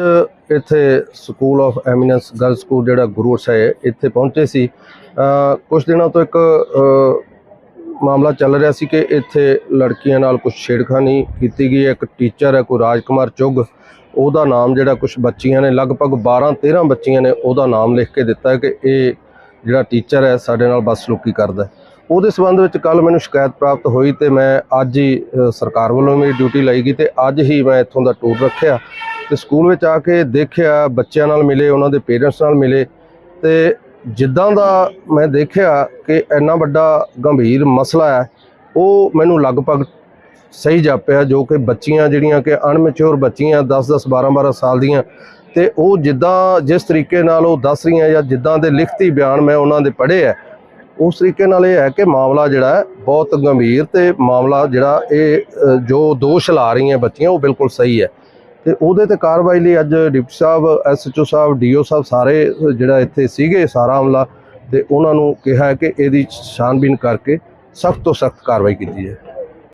ਅੱਜ ਇੱਥੇ school of eminence girl school ਜਿਹੜਾ ਗੁਰੂ ਸਾਹਿਬ ਇੱਥੇ ਪਹੁੰਚੇ ਸੀ। ਅ ਕੁਝ ਦਿਨਾਂ ਤੋਂ ਇੱਕ ਮਾਮਲਾ ਚੱਲ ਰਿਹਾ ਸੀ ਕਿ ਇੱਥੇ ਲੜਕੀਆਂ ਨਾਲ ਕੁਝ ਛੇੜਖਾਨੀ ਕੀਤੀ ਗਈ ਹੈ। ਇੱਕ ਟੀਚਰ ਹੈ, ਕੋਈ ਰਾਜਕੁਮਾਰ ਚੁੱਗ। ਉਹਦਾ ਨਾਮ ਜਿਹੜਾ ਕੁਝ ਬੱਚੀਆਂ ਨੇ, ਲਗਭਗ 12 13 ਬੱਚੀਆਂ ਨੇ, ਉਹਦਾ ਨਾਮ ਲਿਖ ਕੇ ਦਿੱਤਾ ਕਿ ਇਹ ਜਿਹੜਾ ਟੀਚਰ ਹੈ, ਸਾਡੇ ਨਾਲ ਬਸ ਬਦਸਲੂਕੀ ਕਰਦਾ ਉਹਦੇ ਸਬੰਧ ਵਿੱਚ ਕੱਲ ਮੈਨੂੰ ਸ਼ਿਕਾਇਤ ਪ੍ਰਾਪਤ ਹੋਈ ਤੇ ਮੈਂ ਅੱਜ ਹੀ ਸਰਕਾਰ ਵੱਲੋਂ ਮੇਰੀ ਡਿਊਟੀ ਲਾਈ ਗਈ ਤੇ ਅੱਜ ਹੀ ਮੈਂ ਇੱਥੋਂ ਦਾ ਟੂਰ ਰੱਖਿਆ ਤੇ ਸਕੂਲ ਵਿੱਚ ਆ ਕੇ ਦੇਖਿਆ, ਬੱਚਿਆਂ ਨਾਲ ਮਿਲੇ, ਉਹਨਾਂ ਦੇ ਪੇਰੈਂਟਸ ਨਾਲ ਮਿਲੇ ਤੇ ਜਿੱਦਾਂ ਦਾ ਮੈਂ ਦੇਖਿਆ ਕਿ ਇੰਨਾ ਵੱਡਾ ਗੰਭੀਰ ਮਸਲਾ ਹੈ, ਉਹ ਮੈਨੂੰ ਲਗਭਗ ਸਹੀ ਜਾਪਿਆ ਜੋ ਕਿ ਬੱਚੀਆਂ ਜਿਹੜੀਆਂ ਕਿ ਅਨਮੈਚੁਰ ਬੱਚੀਆਂ 10 10 12 12 ਸਾਲ ਦੀਆਂ ਤੇ ਉਹ ਜਿੱਦਾਂ ਜਿਸ ਤਰੀਕੇ ਨਾਲ ਉਹ ਦੱਸ ਰਹੀਆਂ ਜਾਂ ਜਿੱਦਾਂ ਦੇ ਲਿਖਤੀ ਬਿਆਨ ਮੈਂ ਉਹਨਾਂ ਦੇ ਪੜ੍ਹੇ ਹੈ ਉਸ ਤਰੀਕੇ ਨਾਲ ਇਹ ਹੈ ਕਿ ਮਾਮਲਾ ਜਿਹੜਾ ਬਹੁਤ ਗੰਭੀਰ ਤੇ ਮਾਮਲਾ ਜਿਹੜਾ ਇਹ ਜੋ ਦੋਸ਼ ਲਾ ਰਹੀਆਂ ਬੱਚੀਆਂ, ਉਹ ਬਿਲਕੁਲ ਸਹੀ ਹੈ। ਤੇ ਉਹਦੇ ਤੇ ਕਾਰਵਾਈ ਲਈ ਅੱਜ ਡਿਪਟੀ ਸਾਹਿਬ ਐਸਐਚਓ ਸਾਹਿਬ ਡੀਓ ਸਾਹਿਬ ਸਾਰੇ ਜਿਹੜਾ ਇੱਥੇ ਸੀਗੇ ਸਾਰਾ ਅਮਲਾ ਤੇ ਉਹਨਾਂ ਨੂੰ ਕਿਹਾ ਹੈ ਕਿ ਇਹਦੀ ਛਾਨਬੀਨ ਕਰਕੇ ਸਖਤ ਤੋਂ ਸਖਤ ਕਾਰਵਾਈ ਕੀਤੀ ਹੈ